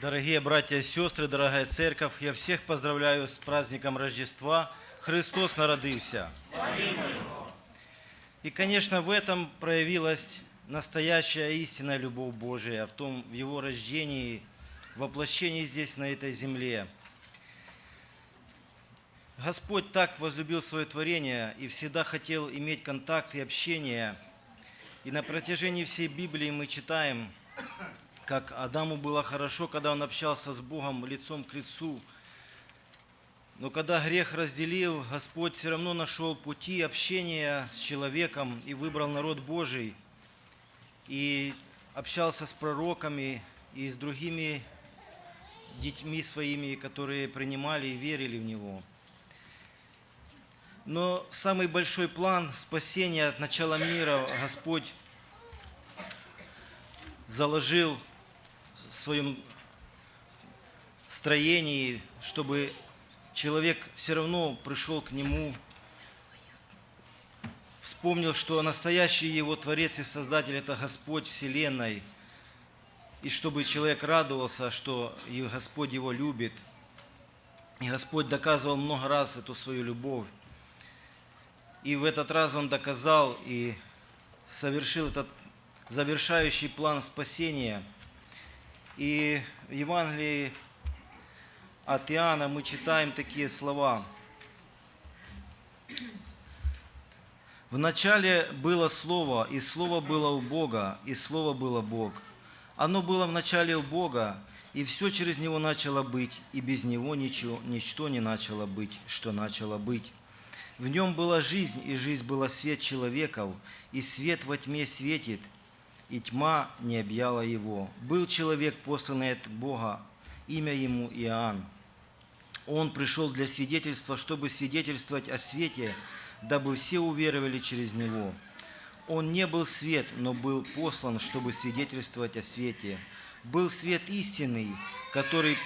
Дорогие братья и сестры, дорогая церковь, я всех поздравляю с праздником Рождества. Христос народился. И, конечно, в этом проявилась настоящая истинная любовь Божия, в том, в Его рождении, воплощении здесь, на этой земле. Господь так возлюбил свое творение и всегда хотел иметь контакт и общение. И на протяжении всей Библии мы читаем, как Адаму было хорошо, когда он общался с Богом лицом к лицу. Но когда грех разделил, Господь все равно нашел пути общения с человеком и выбрал народ Божий. И общался с пророками и с другими детьми своими, которые принимали и верили в Него. Но самый большой план спасения от начала мира Господь заложил в своем строении, чтобы человек все равно пришел к Нему, вспомнил, что настоящий его Творец и Создатель – это Господь Вселенной, и чтобы человек радовался, что и Господь его любит. И Господь доказывал много раз эту свою любовь. И в этот раз Он доказал и совершил этот завершающий план спасения. И в Евангелии от Иоанна мы читаем такие слова. В начале было Слово, и Слово было у Бога, и Слово было Бог. Оно было в начале у Бога, и все через Него начало быть, и без Него ничего, ничто не начало быть, что начало быть. В Нем была жизнь, и жизнь была свет человеков, и свет во тьме светит, и тьма не объяла его. Был человек, посланный от Бога, имя ему Иоанн. Он пришел для свидетельства, чтобы свидетельствовать о свете, дабы все уверовали через него. Он не был свет, но был послан, чтобы свидетельствовать о свете. Был свет истинный, который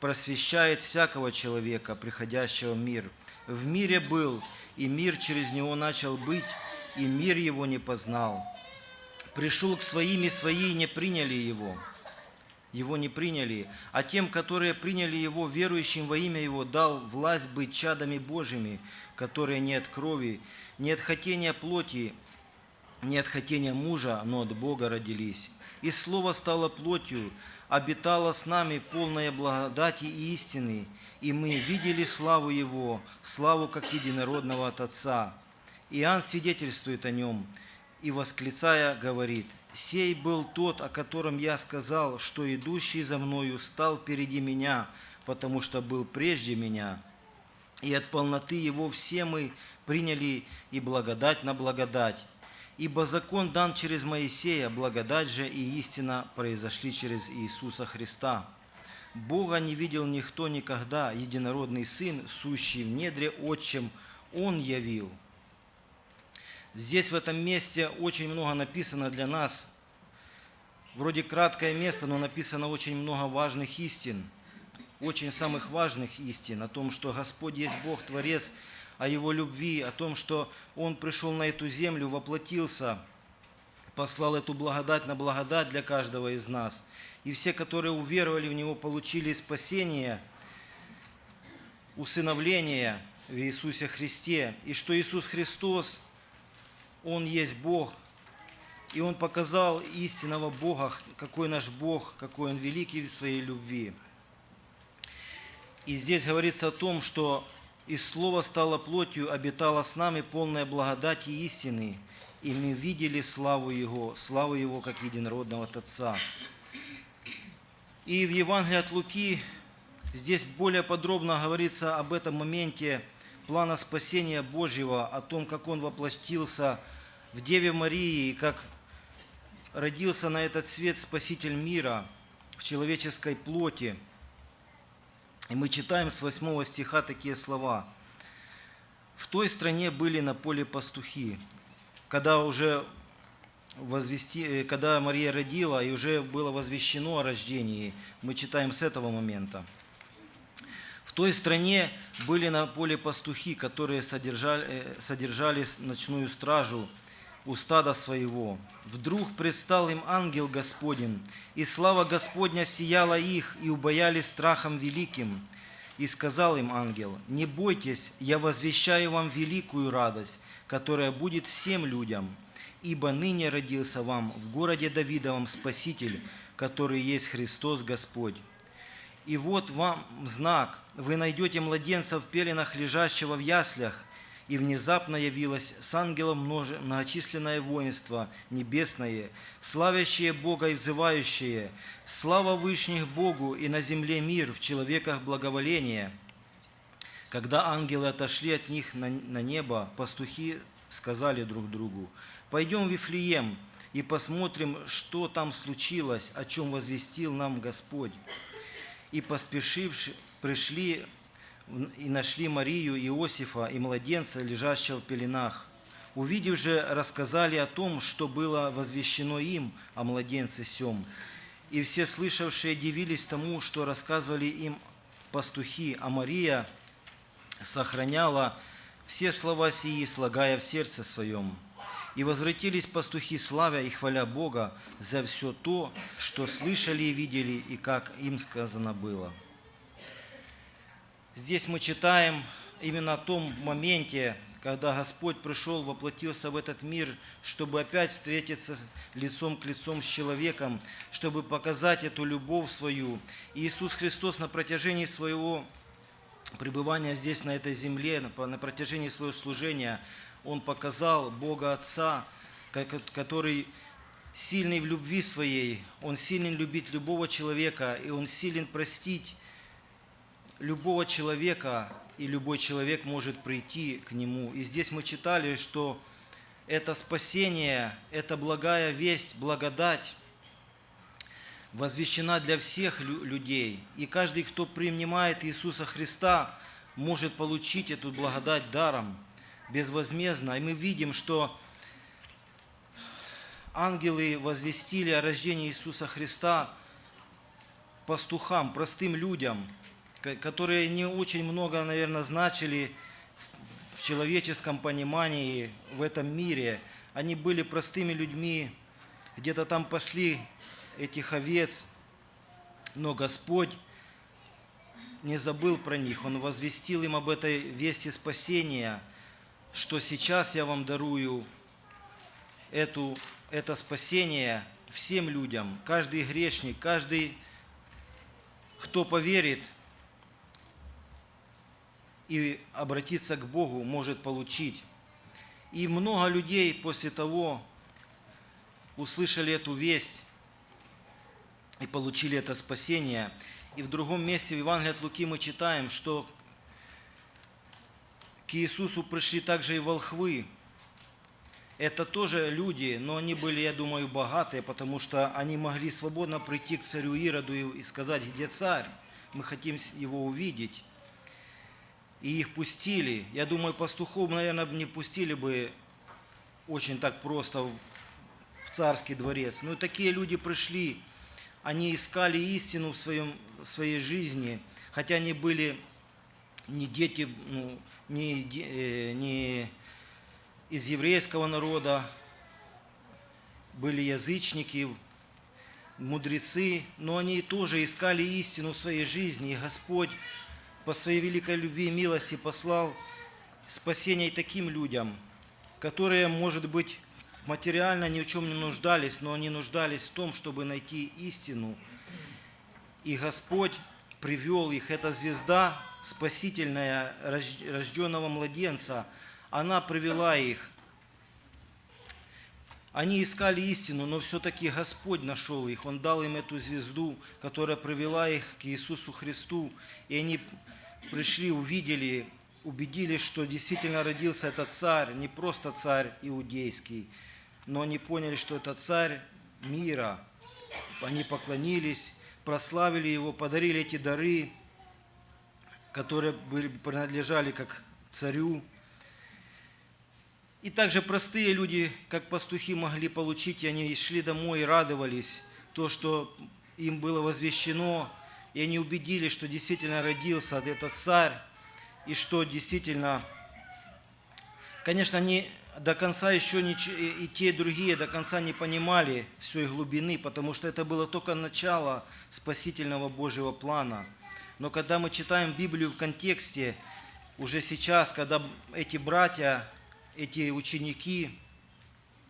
просвещает всякого человека, приходящего в мир. В мире был, и мир через него начал быть, и мир его не познал. Пришел к своим, и свои не приняли его. Его не приняли, а тем, которые приняли его, верующим во имя его, дал власть быть чадами Божьими, которые не от крови, не от хотения плоти, не от хотения мужа, но от Бога родились. И Слово стало плотью, обитало с нами полная благодати и истины, и мы видели славу Его, славу как единородного от Отца. Иоанн свидетельствует о нем и, восклицая, говорит, «Сей был тот, о котором я сказал, что идущий за мною стал впереди меня, потому что был прежде меня» и от полноты Его все мы приняли и благодать на благодать. Ибо закон дан через Моисея, благодать же и истина произошли через Иисуса Христа. Бога не видел никто никогда, единородный Сын, сущий в недре Отчим, Он явил. Здесь, в этом месте, очень много написано для нас. Вроде краткое место, но написано очень много важных истин – очень самых важных истин, о том, что Господь есть Бог, Творец, о Его любви, о том, что Он пришел на эту землю, воплотился, послал эту благодать на благодать для каждого из нас. И все, которые уверовали в Него, получили спасение, усыновление в Иисусе Христе. И что Иисус Христос, Он есть Бог, и Он показал истинного Бога, какой наш Бог, какой Он великий в своей любви. И здесь говорится о том, что «И Слово стало плотью, обитало с нами полная благодати и истины, и мы видели славу Его, славу Его как единородного от Отца». И в Евангелии от Луки здесь более подробно говорится об этом моменте плана спасения Божьего, о том, как Он воплотился в Деве Марии, и как родился на этот свет Спаситель мира в человеческой плоти – и мы читаем с 8 стиха такие слова. «В той стране были на поле пастухи, когда уже возвести, когда Мария родила и уже было возвещено о рождении, мы читаем с этого момента. Той стране были на поле пастухи, которые содержали, содержали ночную стражу у стада своего. Вдруг предстал им ангел Господень, и слава Господня сияла их, и убоялись страхом великим. И сказал им ангел, «Не бойтесь, я возвещаю вам великую радость, которая будет всем людям, ибо ныне родился вам в городе Давидовом Спаситель, который есть Христос Господь. И вот вам знак, вы найдете младенца в пеленах, лежащего в яслях, и внезапно явилось с ангелом многочисленное воинство небесное, славящее Бога и взывающее, слава Вышних Богу и на земле мир, в человеках благоволение. Когда ангелы отошли от них на небо, пастухи сказали друг другу, «Пойдем в Вифлеем и посмотрим, что там случилось, о чем возвестил нам Господь». И поспешивши, пришли и нашли Марию, Иосифа и младенца, лежащего в пеленах. Увидев же, рассказали о том, что было возвещено им о младенце сем. И все слышавшие дивились тому, что рассказывали им пастухи, а Мария сохраняла все слова сии, слагая в сердце своем. И возвратились пастухи, славя и хваля Бога за все то, что слышали и видели, и как им сказано было. Здесь мы читаем именно о том моменте, когда Господь пришел, воплотился в этот мир, чтобы опять встретиться лицом к лицом с человеком, чтобы показать эту любовь свою. И Иисус Христос на протяжении своего пребывания здесь, на этой земле, на протяжении своего служения, Он показал Бога Отца, который сильный в любви своей, Он силен любить любого человека, и Он силен простить любого человека, и любой человек может прийти к Нему. И здесь мы читали, что это спасение, это благая весть, благодать, возвещена для всех лю- людей. И каждый, кто принимает Иисуса Христа, может получить эту благодать даром, безвозмездно. И мы видим, что ангелы возвестили о рождении Иисуса Христа пастухам, простым людям, ко- которые не очень много, наверное, значили в- человеческом понимании в этом мире. Они были простыми людьми, где-то там пасли этих овец, но Господь не забыл про них. Он возвестил им об этой вести спасения, что сейчас я вам дарую эту, это спасение всем людям, каждый грешник, каждый, кто поверит и обратиться к Богу, может получить. И много людей после того услышали эту весть и получили это спасение. И в другом месте в Евангелии от Луки мы читаем, что к Иисусу пришли также и волхвы. Это тоже люди, но они были, я думаю, богатые, потому что они могли свободно прийти к царю Ироду и сказать, где царь, мы хотим его увидеть. И их пустили. Я думаю, пастухов, наверное, не пустили бы очень так просто в царский дворец. Но такие люди пришли, они искали истину в, своем, в своей жизни, хотя они были не дети, ну, не, э, не из еврейского народа, были язычники, мудрецы, но они тоже искали истину в своей жизни, и Господь по своей великой любви и милости послал спасение таким людям, которые, может быть, материально ни в чем не нуждались, но они нуждались в том, чтобы найти истину. И Господь привел их, эта звезда спасительная рож- рожденного младенца, она привела их. Они искали истину, но все-таки Господь нашел их. Он дал им эту звезду, которая привела их к Иисусу Христу. И они пришли, увидели, убедились, что действительно родился этот царь, не просто царь иудейский, но они поняли, что это царь мира. Они поклонились, прославили его, подарили эти дары, которые были, принадлежали как царю. И также простые люди, как пастухи, могли получить, и они шли домой и радовались, то, что им было возвещено, и они убедились, что действительно родился этот царь, и что действительно, конечно, они до конца еще и и те, и другие до конца не понимали всей глубины, потому что это было только начало спасительного Божьего плана. Но когда мы читаем Библию в контексте, уже сейчас, когда эти братья, эти ученики,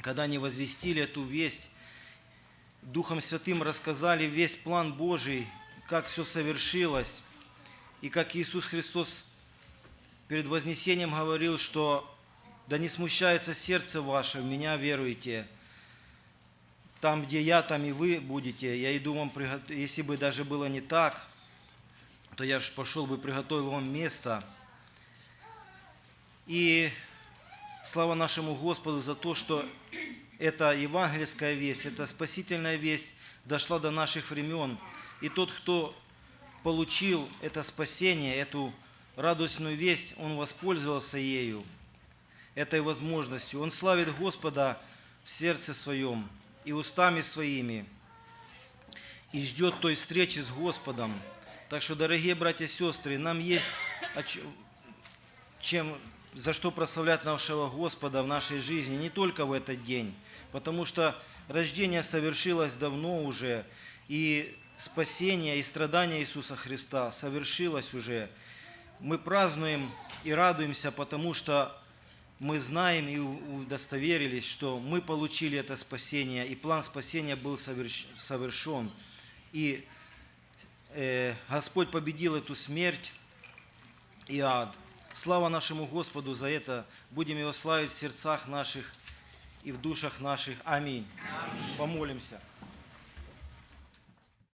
когда они возвестили эту весть, Духом Святым рассказали весь план Божий, как все совершилось, и как Иисус Христос перед вознесением говорил, что да не смущается сердце ваше, в меня веруете. Там, где я, там и вы будете. Я иду вам, если бы даже было не так, то я ж пошел бы, приготовил вам место. И слава нашему Господу за то, что эта евангельская весть, эта спасительная весть дошла до наших времен. И тот, кто получил это спасение, эту радостную весть, он воспользовался ею, этой возможностью. Он славит Господа в сердце своем и устами своими, и ждет той встречи с Господом. Так что, дорогие братья и сестры, нам есть чем, за что прославлять нашего Господа в нашей жизни, не только в этот день, потому что рождение совершилось давно уже, и спасение и страдание Иисуса Христа совершилось уже. Мы празднуем и радуемся, потому что мы знаем и удостоверились, что мы получили это спасение, и план спасения был соверш- совершен. И Господь победил эту смерть и ад. Слава нашему Господу за это. Будем Его славить в сердцах наших и в душах наших. Аминь. Помолимся.